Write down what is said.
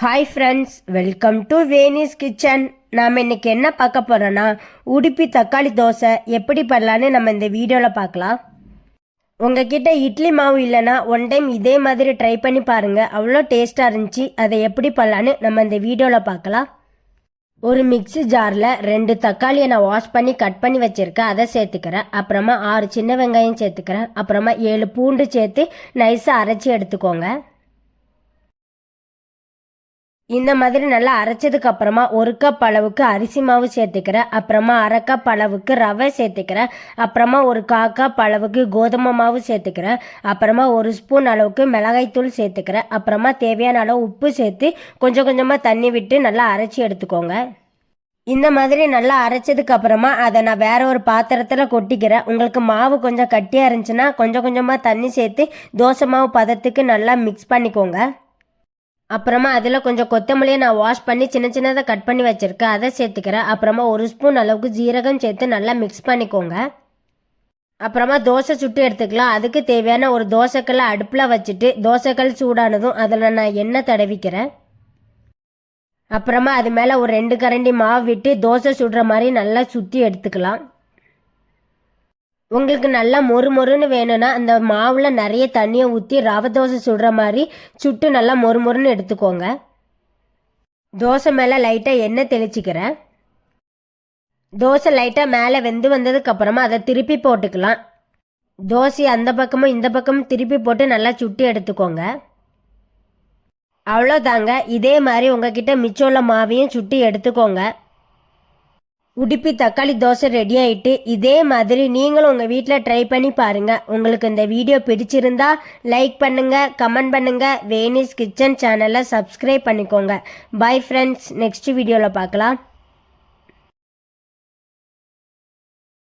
Hi friends welcome to Venis kitchen நாம் இன்னைக்கு என்ன பார்க்க போகிறோன்னா உடுப்பி தக்காளி தோசை எப்படி பண்ணலான்னு நம்ம இந்த வீடியோவில் பார்க்கலாம். உங்ககிட்ட இட்லி மாவு இல்லைன்னா ஒன் டைம் இதே மாதிரி ட்ரை பண்ணி பாருங்கள் அவ்வளோ டேஸ்ட்டாக இருந்துச்சு. அதை எப்படி பண்ணலான்னு நம்ம இந்த வீடியோவில் பார்க்கலாம். ஒரு மிக்ஸி ஜாரில் ரெண்டு தக்காளியை நான் வாஷ் பண்ணி கட் பண்ணி வச்சுருக்கேன். அதை சேர்த்துக்கிறேன். அப்புறமா ஆறு சின்ன வெங்காயம் சேர்த்துக்கிறேன். அப்புறமா ஏழு பூண்டு சேர்த்து நைஸாக அரைச்சி எடுத்துக்கோங்க. இந்த மாதிரி நல்லா அரைச்சதுக்கு அப்புறமா ஒரு கப் அளவுக்கு அரிசி மாவு சேர்த்துக்கிறேன் அப்புறமா அரை கப் அளவுக்கு ரவை சேர்த்துக்கிறேன் அப்புறமா ஒரு கா கப் அளவுக்கு கோதுமை மாவு சேர்த்துக்கிறேன் அப்புறமா ஒரு ஸ்பூன் அளவுக்கு மிளகாய்த்தூள் சேர்த்துக்கிறேன் அப்புறமா தேவையான அளவு உப்பு சேர்த்து கொஞ்சம் கொஞ்சமாக தண்ணி விட்டு நல்லா அரைச்சி எடுத்துக்கோங்க. இந்த மாதிரி நல்லா அரைச்சதுக்கு அப்புறமா அதை நான் வேற ஒரு பாத்திரத்தில் கொட்டிக்கிறேன். உங்களுக்கு மாவு கொஞ்சம் கட்டியாக இருந்துச்சுன்னா கொஞ்சம் கொஞ்சமாக தண்ணி சேர்த்து தோசை மாவு பதத்துக்கு நல்லா மிக்ஸ் பண்ணிக்கோங்க. அப்புறமா அதில் கொஞ்சம் கொத்தமல்லியை நான் வாஷ் பண்ணி சின்ன சின்னதாக கட் பண்ணி வச்சுருக்கேன். அதை சேர்த்துக்கிறேன். அப்புறமா ஒரு ஸ்பூன் அளவுக்கு ஜீரகம் சேர்த்து நல்லா மிக்ஸ் பண்ணிக்கோங்க. அப்புறமா தோசை சுட்டு எடுத்துக்கலாம். அதுக்கு தேவையான ஒரு தோசைக்கல்லை அடுப்பில் வச்சுட்டு தோசைக்கல் சூடானதும் அதில் நான் எண்ணெய் தடவிக்கிறேன். அப்புறமா அது மேலே ஒரு ரெண்டு கரண்டி மாவு விட்டு தோசை சுடுற மாதிரி நல்லா சுற்றி எடுத்துக்கலாம். உங்களுக்கு நல்லா மொறு மொறுன்னு வேணும்னா அந்த மாவில் நிறைய தண்ணியை ஊற்றி ரவை தோசை சுடுற மாதிரி சுட்டு நல்லா மொறு மொறுன்னு எடுத்துக்கோங்க. தோசை மேலே லைட்டாக எண்ணெய் தெளிச்சிக்கிறேன். தோசை லைட்டாக மேலே வெந்து வந்ததுக்கு அப்புறமா அதை திருப்பி போட்டுக்கலாம். தோசை அந்த பக்கமும் இந்த பக்கமும் திருப்பி போட்டு நல்லா சுட்டி எடுத்துக்கோங்க. அவ்வளோதாங்க இதே மாதிரி உங்ககிட்ட மிச்சம் உள்ள மாவையும் சுட்டி எடுத்துக்கோங்க. உடுப்பி தக்காளி தோசை ரெடி ஆயிட்டு இதே மாதிரி நீங்களும் உங்கள் வீட்டில் ட்ரை பண்ணி பாருங்கள் உங்களுக்கு இந்த வீடியோ பிடிச்சிருந்தா லைக் பண்ணுங்கள் கமெண்ட் பண்ணுங்கள் வேனிஸ் கிச்சன் சேனலை சப்ஸ்கிரைப் பண்ணிக்கோங்க. பை ஃப்ரெண்ட்ஸ் நெக்ஸ்ட் வீடியோவில் பார்க்கலாம்.